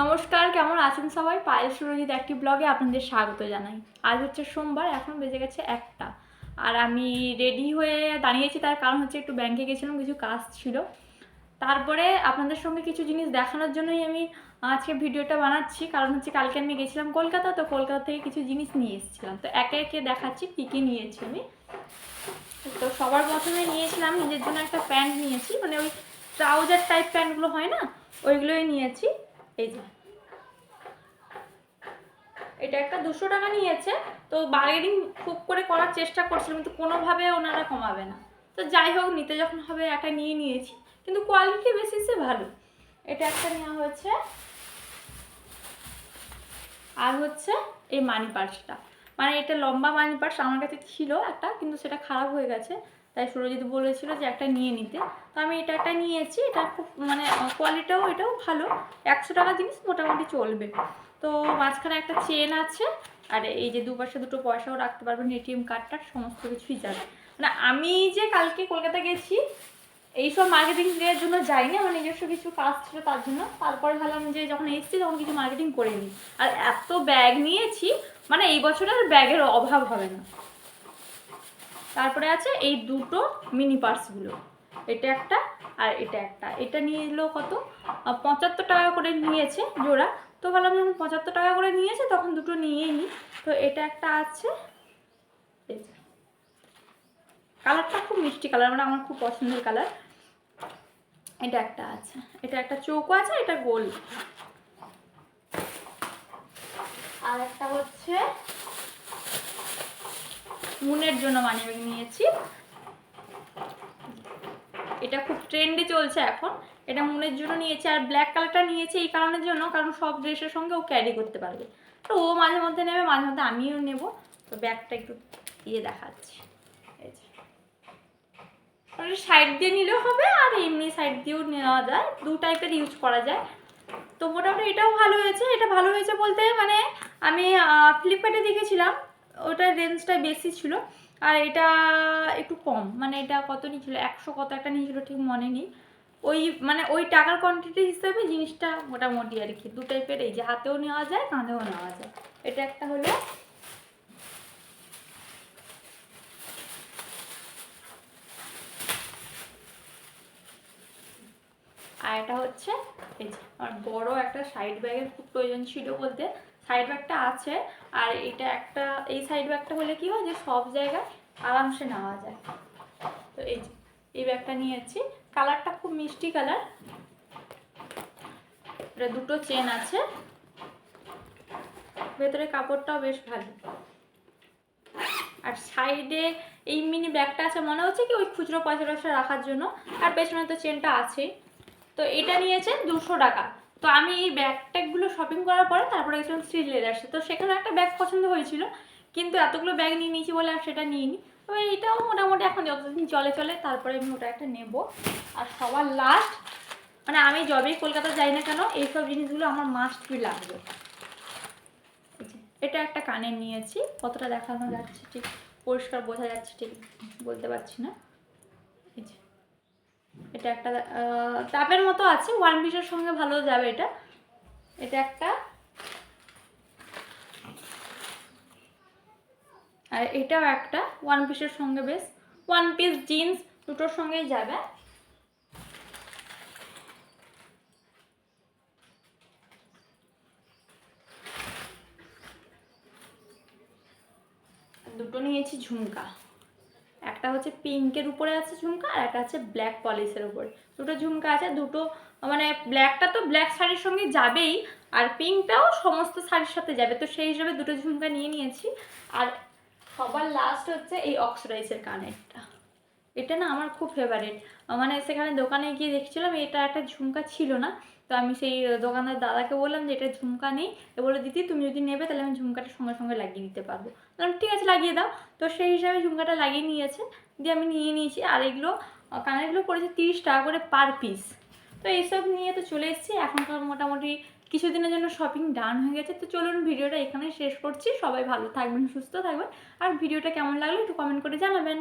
নমস্কার, কেমন আছেন সবাই? পায়েল সুরজিৎ একটি ব্লগে আপনাদের স্বাগত জানাই। আজ হচ্ছে সোমবার, এখন বেজে গেছে একটা। আর আমি রেডি হয়ে দাঁড়িয়েছি, তার কারণ হচ্ছে একটু ব্যাংকে গেছিলাম, কিছু কাজ ছিল। তারপরে আপনাদের সঙ্গে কিছু জিনিস দেখানোর জন্যই আমি আজকে ভিডিওটা বানাচ্ছি। কারণ হচ্ছে কালকে আমি গেছিলাম কলকাতা, তো কলকাতা থেকে কিছু জিনিস নিয়ে এসেছিলাম। তো একে একে দেখাচ্ছি, কী কী নিয়েছি আমি। তো সবার প্রথমে নিয়েছিলাম, নিজের জন্য একটা প্যান্ট নিয়েছি। মানে ওই ট্রাউজার টাইপ প্যান্টগুলো হয় না, ওইগুলোই নিয়েছি। এই যে। এটা একটা দুশো টাকা নিয়েছে, তো বার্গেনিং খুব করে করার চেষ্টা করছিলাম কিন্তু কোনোভাবে ওনারা কমাবে না। তো যাই হোক, নিতে যখন হবে, একটা নিয়ে নিয়েছি। কিন্তু কোয়ালিটি বেসিসে ভালো। এটা একটা নেওয়া হয়েছে। আর হচ্ছে এই মানি পার্সটা মানে এটা লম্বা মানি পার্স আমার কাছে ছিল একটা, কিন্তু সেটা খারাপ হয়ে গেছে। তাই সুরজিৎ বলেছিল যে একটা নিয়ে নিতে। তো আমি এটা একটা নিয়েছি, এটা খুব মানে কোয়ালিটিও এটাও ভালো, একশো টাকা জিনিস মোটামুটি চলবে। তো মাঝখানে একটা চেন আছে, আর এই যে দুপাশে দুটো পয়সাও রাখতে পারবেন এটিএম কার্ডটার সমস্ত কিছুই যাবে। মানে আমি যে কালকে কলকাতা গেছি, এইসব মার্কেটিং দেওয়ার জন্য যাইনি, আমার নিজস্ব কিছু কাজ ছিল তার জন্য। তারপরে ভাবলাম যে যখন এসেছি তখন কিছু মার্কেটিং করে নিই। আর এত ব্যাগ নিয়েছি মানে এই বছর আর ব্যাগের অভাব হবে না। তারপরে আছে এই দুটো মিনি পার্সগুলো এটা একটা আর এটা একটা। এটা নিয়ে এলো কত? পঁচাত্তর টাকা করে নিয়েছে জোড়া। তো ভাবলাম যখন পঁচাত্তর টাকা করে নিয়েছে তখন দুটো নিয়েই নিই তো এটা একটা আছে। কালারটা খুব মিষ্টি কালার মানে আমার খুব পছন্দের কালার। এটা একটা আছে। এটা একটা চৌকো আছে, এটা গোল। আর একটা হচ্ছে মুনের জন্য মানি নিয়েছি। এটা খুব ট্রেন্ডে চলছে এখন। এটা মুনের জন্য নিয়েছি আর ব্ল্যাক কালারটা নিয়েছি এই কারণের জন্য, কারণ সব ড্রেসের সঙ্গে ও ক্যারি করতে পারবে। তো ও মাঝে মধ্যে নেবে, মাঝে মধ্যে আমিও নেব। তো ব্যাগটা একটু দিয়ে দেখাচ্ছি। সাইড দিয়ে নিলেও হবে আর এমনি সাইড দিয়েও নেওয়া যায়। দু টাইপের ইউজ করা যায়। তো মোটামুটি এটাও ভালো হয়েছে। এটা ভালো হয়েছে বলতে মানে আমি ফ্লিপকার্টে দেখেছিলাম। ওটার রেঞ্জটা বেশি ছিল। আর এটা একটু কম মানে এটা কত নিয়েছিল? একশো কত একটা নিয়েছিল, ঠিক মনে নেই। ওই মানে ওই টাকার কোয়ান্টিটি হিসাবে জিনিসটা মোটামুটি আর কি। দু টাইপের এই যে হাতেও নেওয়া যায়, কাঁধেও নেওয়া যায়। এটা একটা হলো আর এটা হচ্ছে, এই যে আমার বড় একটা সাইড ব্যাগের খুব প্রয়োজন ছিল বলতে। সাইড ব্যাগটা আছে, আর এটা একটা, এই সাইড ব্যাগটা হলে কি হয় যে সব জায়গায় আরামসে নেওয়া যায়। তো এই এই ব্যাগটা নিয়েছি। কালারটা খুব মিষ্টি কালার এটা দুটো চেন আছে। ভেতরে কাপড়টাও বেশ ভালো। আর সাইডে এই মিনি ব্যাগটা আছে, মনে হচ্ছে কি ওই খুচরো পয়সা টয়সা রাখার জন্য। আর পেছনে তো চেনটা আছেই। তো এটা নিয়েছে দুশো টাকা। তো আমি এই ব্যাগ ট্যাগগুলো শপিং করার পরে তারপরে গেছিলাম শ্রী লেদার্সে তো সেখানে একটা ব্যাগ পছন্দ হয়েছিল, কিন্তু এতগুলো ব্যাগ নিয়ে নিয়েছি বলে আর সেটা নিইনি। তবে এটাও মোটামুটি এখন যতদিন চলে চলে তারপরে আমি ওটা একটা নেব। আর সবার লাস্ট মানে আমি যবেই কলকাতা যাই না কেন, এইসব জিনিসগুলো আমার মাস্ট বি লাগবে। এটা একটা কানের নিয়েছি, কতটা দেখানো যাচ্ছে ঠিক, পরিষ্কার বোঝা যাচ্ছে ঠিক বলতে পারছি না। এটা একটা চাপের মতো আছে, ওয়ান পিসের সঙ্গে ভালো যাবে এটা। এটা একটা। আর এটাও একটা, ওয়ান পিসের সঙ্গে বেশ। ওয়ান পিস জিন্স দুটোর সঙ্গেই যাবে। দুটো নিয়েছি ঝুমকা। একটা হচ্ছে পিঙ্কের উপরে আছে ঝুমকা আর একটা আছে ব্ল্যাক পলিশের উপরে। দুটো ঝুমকা আছে, দুটো মানে ব্ল্যাকটা তো ব্ল্যাক শাড়ির সঙ্গে যাবেই আর পিঙ্কটাও সমস্ত শাড়ির সাথে যাবে। তো সেই হিসাবে দুটো ঝুমকা নিয়ে নিয়েছি। আর সবার লাস্ট হচ্ছে এই অক্সিডাইসের কানেরটা। এটা না আমার খুব ফেভারিট মানে সেখানে দোকানে গিয়ে দেখছিলাম, এটা একটা ঝুমকা ছিল না। তো আমি সেই দোকানদার দাদাকে বললাম যে, এটা ঝুমকা নেই। এ বলে, দিদি, তুমি যদি নেবে, তাহলে আমি ঝুমকাটা সঙ্গে সঙ্গে লাগিয়ে দিতে পারব। বললাম, ঠিক আছে, লাগিয়ে দাও। তো সেই হিসাবে ঝুমকাটা লাগিয়ে নিয়েছে। দিয়ে আমি নিয়ে নিয়েছি। আর এগুলো কানেরগুলো পড়েছে তিরিশ টাকা করে পার পিস। তো এইসব নিয়ে তো চলে এসেছি। এখনকার মোটামুটি কিছুদিনের জন্য শপিং ডান হয়ে গেছে। তো চলুন ভিডিওটা এখানে শেষ করছি। সবাই ভালো থাকবেন, সুস্থ থাকবেন। আর ভিডিওটা কেমন লাগল একটু কমেন্ট করে জানাবেন।